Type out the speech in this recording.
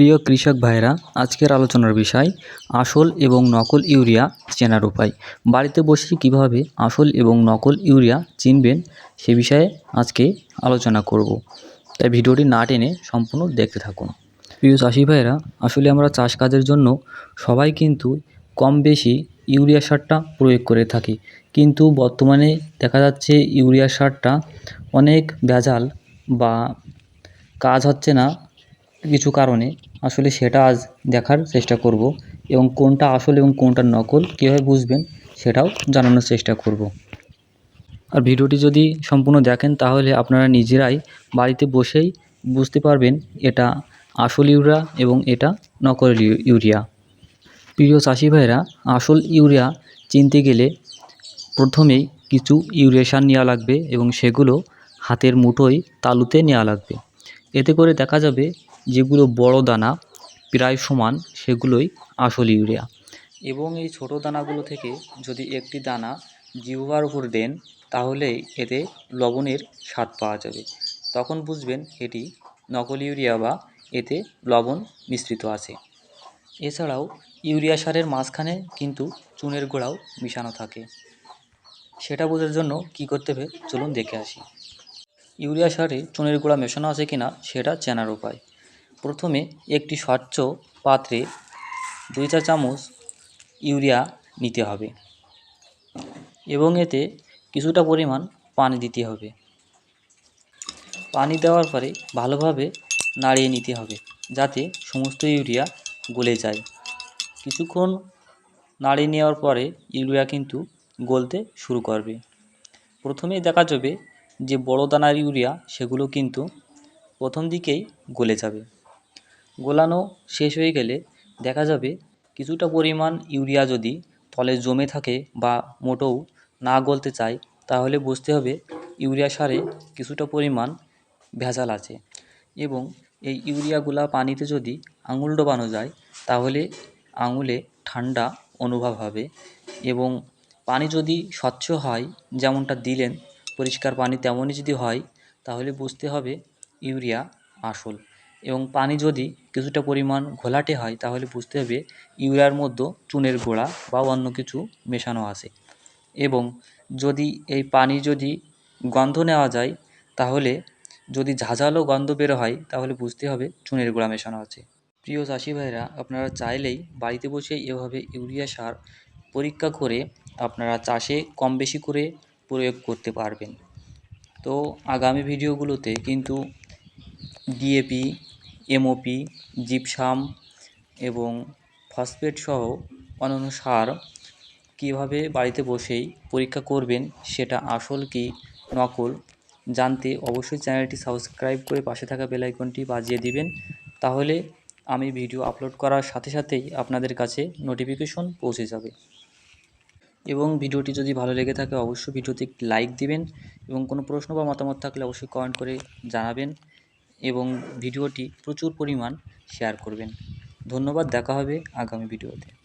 প্রিয় কৃষক ভাইরা, আজকের আলোচনার বিষয় আসল এবং নকল ইউরিয়া চেনার উপায়। বাড়িতে বসে কীভাবে আসল এবং নকল ইউরিয়া চিনবেন সে বিষয়ে আজকে আলোচনা করব। তাই ভিডিওটি না টেনে সম্পূর্ণ দেখতে থাকুন। প্রিয় চাষি ভাইরা, আসলে আমরা চাষ কাজের জন্য সবাই কিন্তু কম বেশি ইউরিয়া সারটা প্রয়োগ করে থাকি। কিন্তু বর্তমানে দেখা যাচ্ছে ইউরিয়া সারটা অনেক ভেজাল বা কাজ হচ্ছে না কিছু কারণে। আসলে সেটা আজ দেখার চেষ্টা করব এবং কোনটা আসল এবং কোনটা নকল, কীভাবে বুঝবেন সেটাও জানানোর চেষ্টা করব। আর ভিডিওটি যদি সম্পূর্ণ দেখেন, তাহলে আপনারা নিজেরাই বাড়িতে বসেই বুঝতে পারবেন এটা আসল ইউরিয়া এবং এটা নকল ইউরিয়া। প্রিয় চাষি ভাইরা, আসল ইউরিয়া চিনতে গেলে প্রথমেই কিছু ইউরিয়া সার নেওয়া লাগবে এবং সেগুলো হাতের মুঠোয় তালুতে নেওয়া লাগবে। এতে করে দেখা যাবে যেগুলো বড় দানা প্রায় সমান, সেগুলোই আসল ইউরিয়া। এবং এই ছোট দানাগুলো থেকে যদি একটি দানা জিহ্বার উপর দেন, তাহলে এতে লবণের স্বাদ পাওয়া যাবে। তখন বুঝবেন এটি নকল ইউরিয়া বা এতে লবণ মিশ্রিত আছে। এছাড়াও ইউরিয়া সারের মাঝখানে কিন্তু চুনের গোড়াও মিশানো থাকে। সেটা বোঝার জন্য কি করতে হবে? চলুন দেখে আসি। ইউরিয়া সারে চুনের গুঁড়া মেশানো আছে কিনা, সেটা চেনার উপায়। প্রথমে একটি স্বচ্ছ পাত্রে দুই চা চামচ ইউরিয়া নিতে হবে এবং এতে কিছুটা পরিমাণ পানি দিতে হবে। পানি দেওয়ার পরে ভালোভাবে নাড়িয়ে নিতে হবে যাতে সমস্ত ইউরিয়া গলে যায়। কিছুক্ষণ নাড়িয়ে নেওয়ার পরে ইউরিয়া কিন্তু গলতে শুরু করবে। প্রথমেই দেখা যাবে যে বড় দানার ইউরিয়া সেগুলো কিন্তু প্রথম দিকেই গলে যাবে। গোলানো শেষ হয়ে গেলে দেখা যাবে কিছুটা পরিমাণ ইউরিয়া যদি তলে জমে থাকে বা মোটেও না গলতে চায়, তাহলে বুঝতে হবে ইউরিয়া সারে কিছুটা পরিমাণ ভেজাল আছে এবং এই ইউরিয়াগুলা পানিতে যদি আঙুল ডোবানো যায়, তাহলে আঙুলে ঠান্ডা অনুভব হবে এবং পানি যদি স্বচ্ছ হয়, যেমনটা দিলেন, পরিষ্কার পানি তেমনই যদি হয়, তাহলে বুঝতে হবে ইউরিয়া আসল। এবং পানি যদি কিছুটা পরিমাণ ঘোলাটে হয়, তাহলে বুঝতে হবে ইউরিয়ার মধ্যে চুনের গোড়া বা অন্য কিছু মেশানো আছে। এবং যদি এই পানি যদি গন্ধ নেওয়া যায়, তাহলে যদি ঝাঁঝালো গন্ধ বের হয়, তাহলে বুঝতে হবে চুনের গোড়া মেশানো আছে। প্রিয় চাষি ভাইরা আপনারা চাইলেই বাড়িতে বসে এভাবে ইউরিয়া সার পরীক্ষা করে আপনারা চাষে কম বেশি করে প্রয়োগ করতে পারবেন। তো আগামী ভিডিওগুলোতে কিন্তু ডিএপি এমওপি জিপসাম এবং ফসফেট সহ অন্যান্য সার কীভাবে বাড়িতে বসেই পরীক্ষা করবেন সেটা আসল কি নকল জানতে অবশ্যই চ্যানেলটি সাবস্ক্রাইব করে পাশে থাকা বেল আইকনটি বাজিয়ে দিবেন। তাহলে আমি ভিডিও আপলোড করার সাথে সাথেই আপনাদের কাছে নোটিফিকেশন পৌঁছে যাবে। এবং ভিডিওটি যদি ভালো লেগে থাকে অবশ্যই ভিডিওতে লাইক দিবেন এবং কোনো প্রশ্ন বা মতামত থাকলে অবশ্যই কমেন্ট করে জানাবেন। এবং ভিডিওটি প্রচুর পরিমাণ শেয়ার করবেন। ধন্যবাদ দেখা হবে আগামী ভিডিওতে।